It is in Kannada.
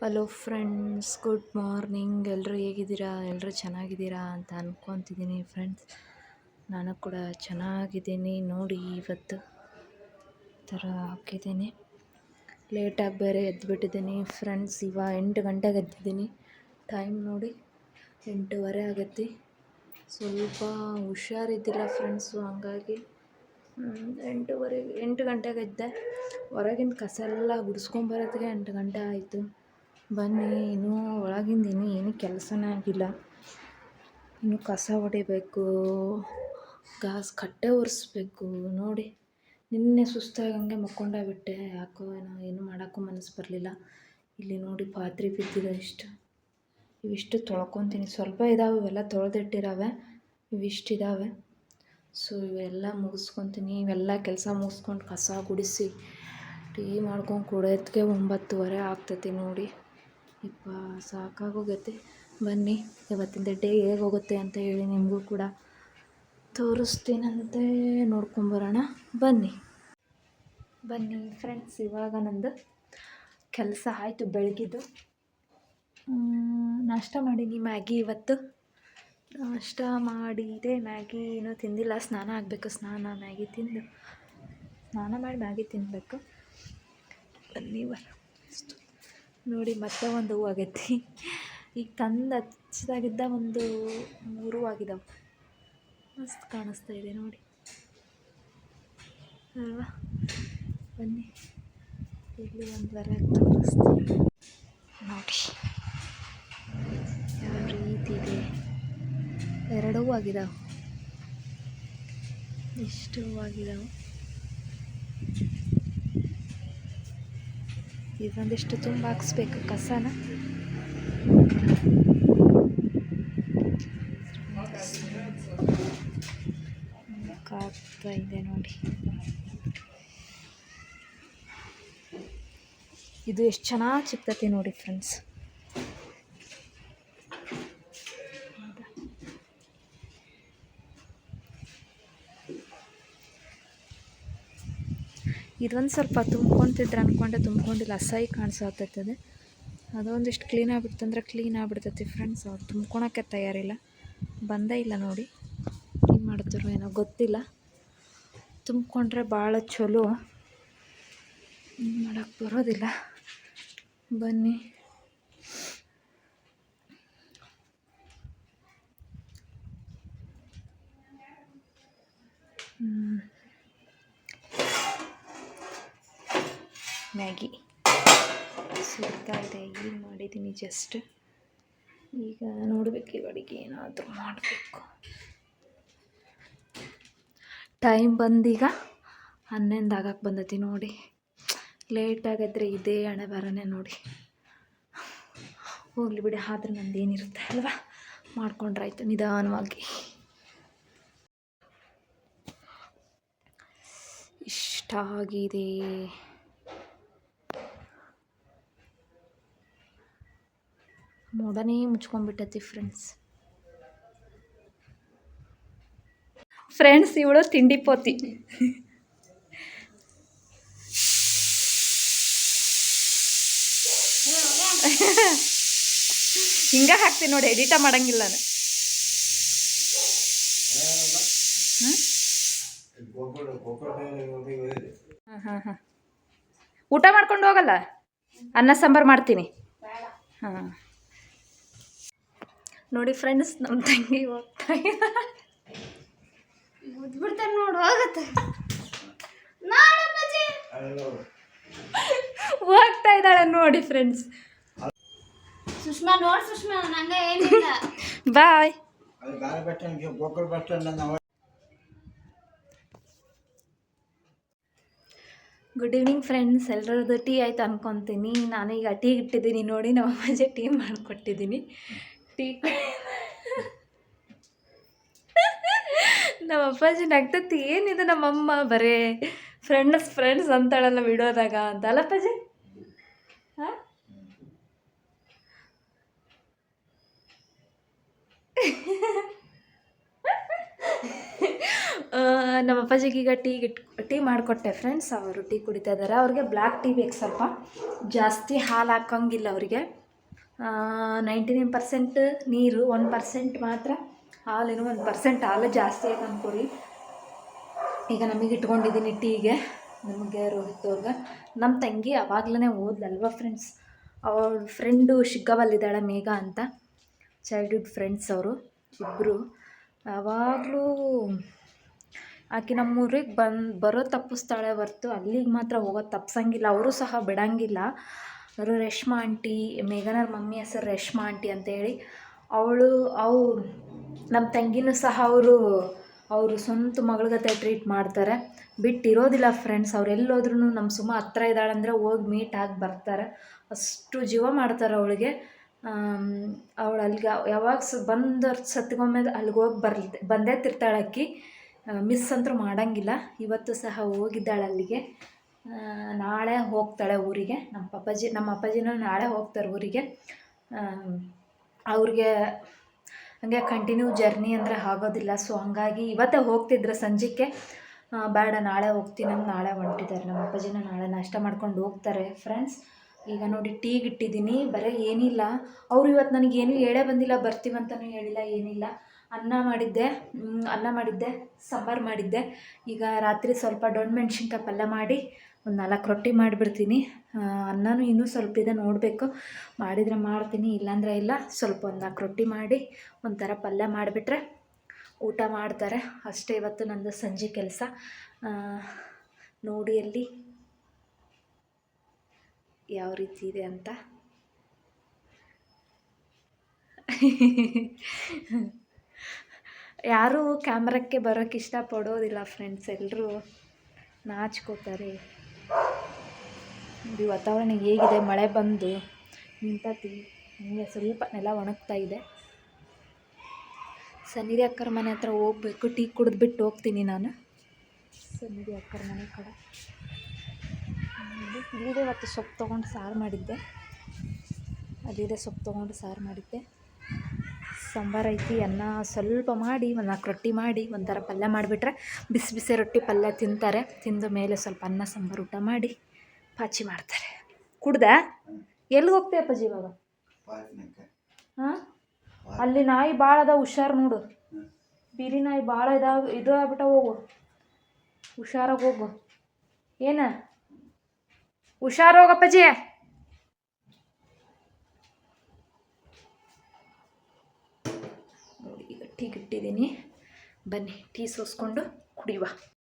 ಹಲೋ ಫ್ರೆಂಡ್ಸ್ ಗುಡ್ ಮಾರ್ನಿಂಗ್ ಎಲ್ಲರೂ ಹೇಗಿದ್ದೀರಾ? ಎಲ್ಲರೂ ಚೆನ್ನಾಗಿದ್ದೀರಾ ಅಂತ ಅಂದ್ಕೊತಿದ್ದೀನಿ ಫ್ರೆಂಡ್ಸ್ ನಾನು ಕೂಡ ಚೆನ್ನಾಗಿದ್ದೀನಿ. ನೋಡಿ, ಇವತ್ತು ಥರ ಹಾಕಿದ್ದೀನಿ. ಲೇಟಾಗಿ ಬೇರೆ ಎದ್ದುಬಿಟ್ಟಿದ್ದೀನಿ ಫ್ರೆಂಡ್ಸ್ ಇವಾಗ ಎಂಟು ಗಂಟೆಗೆ ಎದ್ದಿದ್ದೀನಿ. ಟೈಮ್ ನೋಡಿ, ಎಂಟೂವರೆ ಆಗತ್ತೆ. ಸ್ವಲ್ಪ ಹುಷಾರಿದ್ದಿಲ್ಲ ಫ್ರೆಂಡ್ಸು, ಹಂಗಾಗಿ. ಎಂಟೂವರೆ, ಎಂಟು ಗಂಟೆಗೆ ಎದ್ದೆ. ಹೊರಗಿನ ಕಸ ಎಲ್ಲ ಗುಡಿಸ್ಕೊಂಬರೋತ್ತಿಗೆ ಎಂಟು ಗಂಟೆ ಆಯಿತು. ಬನ್ನಿ, ಇನ್ನೂ ಒಳಗಿಂದ ಇನ್ನೂ ಏನೂ ಕೆಲಸನೇ ಆಗಿಲ್ಲ. ಇನ್ನು ಕಸ ಹೊಡಿಬೇಕು. ಗ್ಯಾಸ್ ಕಟ್ಟೆ ಒರೆಸ್ಬೇಕು, ನೋಡಿ. ನಿನ್ನೆ ಸುಸ್ತಾಗಿ ಹಂಗೆ ಬಿಟ್ಟೆ. ಯಾಕೋ ಏನೋ, ಏನು ಮಾಡೋಕ್ಕೂ ಮನಸ್ಸು ಬರಲಿಲ್ಲ. ಇಲ್ಲಿ ನೋಡಿ ಪಾತ್ರೆ ಬಿದ್ದಿದೆ ಇಷ್ಟು. ಇವಿಷ್ಟು ತೊಳ್ಕೊತೀನಿ. ಸ್ವಲ್ಪ ಇದಾವೆ, ಇವೆಲ್ಲ ತೊಳೆದಿಟ್ಟಿದ್ದಾವೆ ಇವಿಷ್ಟು ಇದ್ದಾವೆ ಸೊ ಇವೆಲ್ಲ ಮುಗಿಸ್ಕೊತೀನಿ. ಇವೆಲ್ಲ ಕೆಲಸ ಮುಗಿಸ್ಕೊಂಡು ಕಸ ಗುಡಿಸಿ ಟೀ ಮಾಡ್ಕೊಂಡು ಕುಡಿಯೋದಕ್ಕೆ ಒಂಬತ್ತುವರೆ ಆಗ್ತೈತಿ ನೋಡಿ. ಇಪ್ಪ, ಸಾಕಾಗೋಗೈತೆ. ಬನ್ನಿ, ಇವತ್ತಿಂದ ಡೇ ಹೇಗೆ ಹೋಗುತ್ತೆ ಅಂತ ಹೇಳಿ ನಿಮಗೂ ಕೂಡ. ತೋರಿಸ್ತೀನಂತೆ ನೋಡ್ಕೊಂಬರೋಣ ಬನ್ನಿ. ಬನ್ನಿ ಫ್ರೆಂಡ್ಸ್ ಇವಾಗ ನಂದು ಕೆಲಸ ಆಯಿತು ಬೆಳಗಿದ್ದು. ನಾಷ್ಟ ಮಾಡೀನಿ ಮ್ಯಾಗಿ ಇವತ್ತು. ನಾಷ್ಟ ಮಾಡಿದೆ ಮ್ಯಾಗಿ ಏನೂ ತಿಂದಿಲ್ಲ. ಸ್ನಾನ ಆಗಬೇಕು, ಸ್ನಾನ, ಮ್ಯಾಗಿ ತಿಂದು. ಸ್ನಾನ ಮಾಡಿ ಮ್ಯಾಗಿ ತಿನ್ನಬೇಕು ಬನ್ನಿ ಬರ ನೋಡಿ, ಮತ್ತೆ ಒಂದು ಹೂವು ಆಗೈತಿ. ಈಗ ತಂದು ಹಚ್ಚಿದಾಗಿದ್ದ ಒಂದು ಮೂರು ಆಗಿದಾವೆ. ಮಸ್ತ್ ಕಾಣಿಸ್ತಾ ಇದೆ ನೋಡಿ. ಅಲ್ವಾ? ಬನ್ನಿ. ಇಲ್ಲಿ ಒಂದು ವರ ತೋರಿಸ್ತೀನಿ. ನೋಡಿ. ಯಾವ ರೀತಿ ಇದೆ? ಎರಡೂ ಆಗಿದಾವೆ. ಎಷ್ಟು ಆಗಿದಾವೆ. ಇದೊಂದಿಷ್ಟು ತುಂಬ ಹಾಕ್ಸ್ಬೇಕು, ಕಸನ ಆಗ್ತಾ ಇದೆ ನೋಡಿ. ಇದು ಎಷ್ಟು ಚೆನ್ನಾಗಿ ಸಿಗ್ತೈತಿ ನೋಡಿ ಫ್ರೆಂಡ್ಸ್ ಇದೊಂದು ಸ್ವಲ್ಪ ತುಂಬ್ಕೊತಿದ್ರೆ ಅಂದ್ಕೊಂಡೆ ತುಂಬ್ಕೊಂಡಿಲ್ಲ, ಅಸಹ್ಯ ಕಾಣಿಸತ್ತೈತದೆ ಅದೊಂದಿಷ್ಟು ಕ್ಲೀನ್ ಆಗಿಬಿಡ್ತಂದ್ರೆ ಕ್ಲೀನ್ ಆಗಿಬಿಡ್ತೈತಿ ಫ್ರೆಂಡ್ಸ್ ಅವ್ರು ತುಂಬ್ಕೊಳಕ್ಕೆ ತಯಾರಿಲ್ಲ. ಬಂದೇ ಇಲ್ಲ ನೋಡಿ. ಏನು ಮಾಡ್ತಾರೋ ಏನೋ ಗೊತ್ತಿಲ್ಲ. ತುಂಬ್ಕೊಂಡ್ರೆ ಭಾಳ ಚಲೋ. ಮಾಡೋಕ್ಕೆ ಬರೋದಿಲ್ಲ. ಬನ್ನಿ. ಮ್ಯಾಗಿ. ಸುಡ್ತಾ ಇದೆ. ಈಗ ಮಾಡಿದ್ದೀನಿ ಜಸ್ಟ್ ಈಗ ನೋಡಬೇಕು ಈ ಅಡುಗೆ ಏನಾದರೂ ಮಾಡಬೇಕು. ಟೈಮ್ ಬಂದೀಗ ಹನ್ನೊಂದು ಆಗಕ್ಕೆ ಬಂದೈತಿ ನೋಡಿ. ಲೇಟ್ ಆಗಿದ್ರೆ ಇದೇ ಹಣೆ ಬರನೇ ನೋಡಿ. ಹೋಗಲಿ ಬಿಡಿ, ಆದ್ರೆ ನಂದು ಏನಿರುತ್ತೆ ಅಲ್ವಾ? ಮಾಡ್ಕೊಂಡ್ರಾಯ್ತು ನಿಧಾನವಾಗಿ. ಇಷ್ಟ ಆಗಿದೆ ಮೋಡನೇ ಮುಚ್ಕೊಂಡ್ಬಿಟ್ಟತಿ ಫ್ರೆಂಡ್ಸ್ ಫ್ರೆಂಡ್ಸ್, ಇವಳು ತಿಂಡಿ ಪೋತಿ. ಹಿಂಗ ಹಾಕ್ತೀನಿ ನೋಡಿ ಎಡಿಟ ಮಾಡಂಗಿಲ್ಲ ನಾನು. ಹಾಂ ಹಾಂ ಊಟ ಮಾಡ್ಕೊಂಡು ಹೋಗಲ್ಲ? ಅನ್ನ ಸಾಂಬಾರು ಮಾಡ್ತೀನಿ. ಹಾಂ. ನೋಡಿ ಫ್ರೆಂಡ್ಸ್ ನಮ್ಮ ತಂಗಿ ಹೋಗ್ತಾ ಮುದ್ಬಿಡ್ತಾನೆ ನೋಡು ಹೋಗತ್ತೆ. ಹೋಗ್ತಾ ಇದ್ದಾಳೆ ನೋಡಿ ಫ್ರೆಂಡ್ಸ್ ಸುಷ್ಮಾ ನೋಡಿ ಸುಷ್ಮಾ ನಂಗೆ ಏನಿಲ್ಲ. ಬಾಯ್ ಗುಡ್ ಈವ್ನಿಂಗ್ ಫ್ರೆಂಡ್ಸ್ ಎಲ್ಲರದ್ದು ಟೀ ಆಯ್ತು ಅನ್ಕೊತೀನಿ. ನಾನೀಗ ಟೀ ಇಟ್ಟಿದ್ದೀನಿ ನೋಡಿ. ನಮ್ಮ ಅಮ್ಮಜೆ ಟೀ ಮಾಡಿಕೊಟ್ಟಿದ್ದೀನಿ. ಟೀ ನಮ್ಮ ಅಪ್ಪಾಜಿ ನಗ್ತತಿ, ಏನಿದೆ ನಮ್ಮಮ್ಮ ಬರೇ ಫ್ರೆಂಡ್ಸ್ ಫ್ರೆಂಡ್ಸ್ ಅಂತಾಳಲ್ಲ ಬಿಡೋದಾಗ ಅಂತ ಅಲ್ಲ ಅಪ್ಪಾಜಿ ನಮ್ಮ ಅಪ್ಪಾಜಿಗೆ ಈಗ ಟೀ ಟೀ ಮಾಡಿಕೊಟ್ಟೆ ಫ್ರೆಂಡ್ಸ್ ಅವರು ಟೀ ಕುಡಿತಾ ಇದ್ದಾರೆ ಅವ್ರಿಗೆ ಬ್ಲ್ಯಾಕ್ ಟೀ ಬೇಕು ಸ್ವಲ್ಪ. ಜಾಸ್ತಿ ಹಾಲು ಹಾಕೋಂಗಿಲ್ಲ ಅವರಿಗೆ. ನೈಂಟಿ ನೈನ್ ಪರ್ಸೆಂಟ್ ನೀರು ಒನ್ ಪರ್ಸೆಂಟ್ ಮಾತ್ರ. ಹಾಲಿನ ಒಂದು ಪರ್ಸೆಂಟ್ ಹಾಲು ಜಾಸ್ತಿ ಆಯ್ತು ಅನ್ಕೋರಿ. ಈಗ ನಮಗೆ ಇಟ್ಕೊಂಡಿದ್ದೀನಿ ಟೀಗೆ. ನಮಗೆ ರೋಹಿತ್ ಅವ್ರಿಗೆ. ನಮ್ಮ ತಂಗಿ ಅವಾಗ್ಲೇ ಓದ್ಲಲ್ವ ಫ್ರೆಂಡ್ಸ್ ಅವಳ ಫ್ರೆಂಡು ಶಿಗ್ಗವಲ್ಲಿದ್ದಾಳೆ ಮೇಘ ಅಂತ. ಚೈಲ್ಡ್ಹುಡ್ ಫ್ರೆಂಡ್ಸ್ ಅವರು ಇಬ್ಬರು ಯಾವಾಗಲೂ ಆಕೆ ನಮ್ಮೂರಿಗೆ ಬಂದು, ಬರೋ ತಪ್ಪಿಸ್ತಾಳೆ ಹೊರ್ತು ಅಲ್ಲಿಗೆ ಮಾತ್ರ ಹೋಗೋದು ತಪ್ಪಿಸಂಗಿಲ್ಲ ಅವರು ಸಹ ಬಿಡಂಗಿಲ್ಲ. ಅವರು ರೇಷ್ಮಾ ಆಂಟಿ, ಮೇಘನವ್ರ ಮಮ್ಮಿ ಹೆಸರು ರೇಷ್ಮಾ ಆಂಟಿ ಅಂತೇಳಿ ಅವಳು, ಅವು ನಮ್ಮ ತಂಗಿನೂ ಸಹ ಅವರು ಅವರು ಸ್ವಂತ ಮಗಳ ಗತೆ ಟ್ರೀಟ್ ಮಾಡ್ತಾರೆ. ಬಿಟ್ಟಿರೋದಿಲ್ಲ ಫ್ರೆಂಡ್ಸ್ ಅವ್ರು ಎಲ್ಲೋದ್ರೂ ನಮ್ಮ ಸುಮ್ಮ ಹತ್ರ ಇದ್ದಾಳಂದ್ರೆ ಹೋಗಿ ಮೀಟ್ ಆಗಿ ಬರ್ತಾರೆ. ಅಷ್ಟು ಜೀವ ಮಾಡ್ತಾರೆ ಅವಳಿಗೆ. ಅವಳು ಅಲ್ಲಿಗೆ ಯಾವಾಗ ಸ ಬಂದವ್ರು ಸತ್ಗೊಮ್ಮೆ ಅಲ್ಲಿಗೆ ಹೋಗಿ ಬರ್ಲಿ ಬಂದೇ ತಿರ್ತಾಳೆ ಅಕ್ಕಿ. ಮಿಸ್ ಅಂತೂ ಮಾಡೋಂಗಿಲ್ಲ. ಇವತ್ತು ಸಹ ಹೋಗಿದ್ದಾಳೆ ಅಲ್ಲಿಗೆ. ನಾಳೆ ಹೋಗ್ತಾಳೆ ಊರಿಗೆ. ನಮ್ಮ ಪಪ್ಪಾಜಿ ನಮ್ಮ ಅಪ್ಪಾಜಿನೂ ನಾಳೆ ಹೋಗ್ತಾರೆ ಊರಿಗೆ. ಅವ್ರಿಗೆ ಹಂಗೆ ಕಂಟಿನ್ಯೂ ಜರ್ನಿ ಅಂದರೆ ಆಗೋದಿಲ್ಲ. ಸೊ ಹಂಗಾಗಿ ಇವತ್ತೇ ಹೋಗ್ತಿದ್ರು ಸಂಜೆಗೆ ಬೇಡ, ನಾಳೆ ಹೋಗ್ತೀನಿ ಅಂತ ನಾಳೆ ಹೊಂಟಿದ್ದಾರೆ. ನಮ್ಮ ಅಪ್ಪಾಜಿನ ನಾಳೆ ನಾಷ್ಟ ಮಾಡ್ಕೊಂಡು ಹೋಗ್ತಾರೆ ಫ್ರೆಂಡ್ಸ್ ಈಗ ನೋಡಿ ಟೀಗೆ ಇಟ್ಟಿದ್ದೀನಿ ಬರೀ ಏನಿಲ್ಲ. ಅವರು ಇವತ್ತು ನನಗೆ ಏನೂ ಹೇಳೇ ಬಂದಿಲ್ಲ. ಬರ್ತೀವಂತಲೂ ಹೇಳಿಲ್ಲ, ಏನಿಲ್ಲ. ಅನ್ನ ಮಾಡಿದ್ದೆ. ಅನ್ನ ಮಾಡಿದ್ದೆ, ಸಾಂಬಾರು ಮಾಡಿದ್ದೆ. ಈಗ ರಾತ್ರಿ ಸ್ವಲ್ಪ ದೊಣ್ಣೆ ಮೆಣಸಿನ್ಕಾಯಿ ಪಲ್ಯ ಮಾಡಿ ಒಂದು ನಾಲ್ಕು ರೊಟ್ಟಿ ಮಾಡಿಬಿಡ್ತೀನಿ. ಅನ್ನನೂ ಇನ್ನೂ ಸ್ವಲ್ಪ ಇದೆ, ನೋಡಬೇಕು. ಮಾಡಿದರೆ ಮಾಡ್ತೀನಿ, ಇಲ್ಲಾಂದರೆ ಇಲ್ಲ. ಸ್ವಲ್ಪ ಒಂದು ನಾಲ್ಕು ರೊಟ್ಟಿ ಮಾಡಿ, ಒಂಥರ ಪಲ್ಯ ಮಾಡಿಬಿಟ್ರೆ ಊಟ ಮಾಡ್ತಾರೆ. ಅಷ್ಟೇ ಇವತ್ತು ನಂದು ಸಂಜೆ ಕೆಲಸ. ನೋಡಿ ಅಲ್ಲಿ ಯಾವ ರೀತಿ ಇದೆ ಅಂತ. ಯಾರೂ ಕ್ಯಾಮ್ರಕ್ಕೆ ಬರೋಕ್ಕೆ ಇಷ್ಟಪಡೋದಿಲ್ಲ, ಫ್ರೆಂಡ್ಸ್. ಎಲ್ಲರೂ ನಾಚ್ಕೋತಾರೆ. ನೋಡಿ, ವಾತಾವರಣ ಹೇಗಿದೆ, ಮಳೆ ಬಂದು ನಿಂತತಿ. ಹಿಂಗೆ ಸ್ವಲ್ಪ ನೆಲ ಒಣಗ್ತಾ ಇದೆ. ಸನ್ನಿಧಿ ಅಕ್ಕರ ಮನೆ ಹತ್ರ ಹೋಗ್ಬೇಕು, ಟೀ ಕುಡಿದ್ಬಿಟ್ಟು ಹೋಗ್ತೀನಿ ನಾನು. ಸನ್ನಿಧಿ ಅಕ್ಕರ ಮನೆ ಕಡೆ. ಇಲ್ಲಿ- ಇಲ್ಲಿದೆ ಇವತ್ತು ಸೊಪ್ಪು ತೊಗೊಂಡು ಸಾರು ಮಾಡಿದ್ದೆ. ಅಲ್ಲಿದೆ ಸೊಪ್ಪು ತೊಗೊಂಡು ಸಾರು ಮಾಡಿದ್ದೆ. ಸಾಂಬಾರು ಐತಿ, ಅನ್ನ ಸ್ವಲ್ಪ ಮಾಡಿ, ಒಂದು ನಾಲ್ಕು ರೊಟ್ಟಿ ಮಾಡಿ, ಒಂಥರ ಪಲ್ಯ ಮಾಡಿಬಿಟ್ರೆ ಬಿಸಿ ಬಿಸಿ ರೊಟ್ಟಿ ಪಲ್ಯ ತಿಂತಾರೆ. ತಿಂದ ಮೇಲೆ ಸ್ವಲ್ಪ ಅನ್ನ, ಸಾಂಬಾರು, ಊಟ ಮಾಡಿ ಪಾಚಿ ಮಾಡ್ತಾರೆ. ಕುಡ್ದ? ಎಲ್ಲಿ ಹೋಗ್ತೀಯ ಅಪ್ಪಾಜಿ ಇವಾಗ? ಹಾಂ? ಅಲ್ಲಿ ನಾಯಿ ಭಾಳ ಅದಾವ, ಹುಷಾರು ನೋಡು. ಬೀರಿ ನಾಯಿ ಭಾಳ ಇದಾವ, ಇದು ಆಗ್ಬಿಟ್ಟ ಹೋಗು. ಹುಷಾರಾಗಿ ಹೋಗು. ಏನ? ಹುಷಾರು ಹೋಗಪ್ಪಾಜಿ. ನೋಡಿ ಈಗ ಟೀ ಇಟ್ಟಿದ್ದೀನಿ ಬನ್ನಿ ಟೀ ಸೋಸ್ಕೊಂಡು ಕುಡಿಯುವ.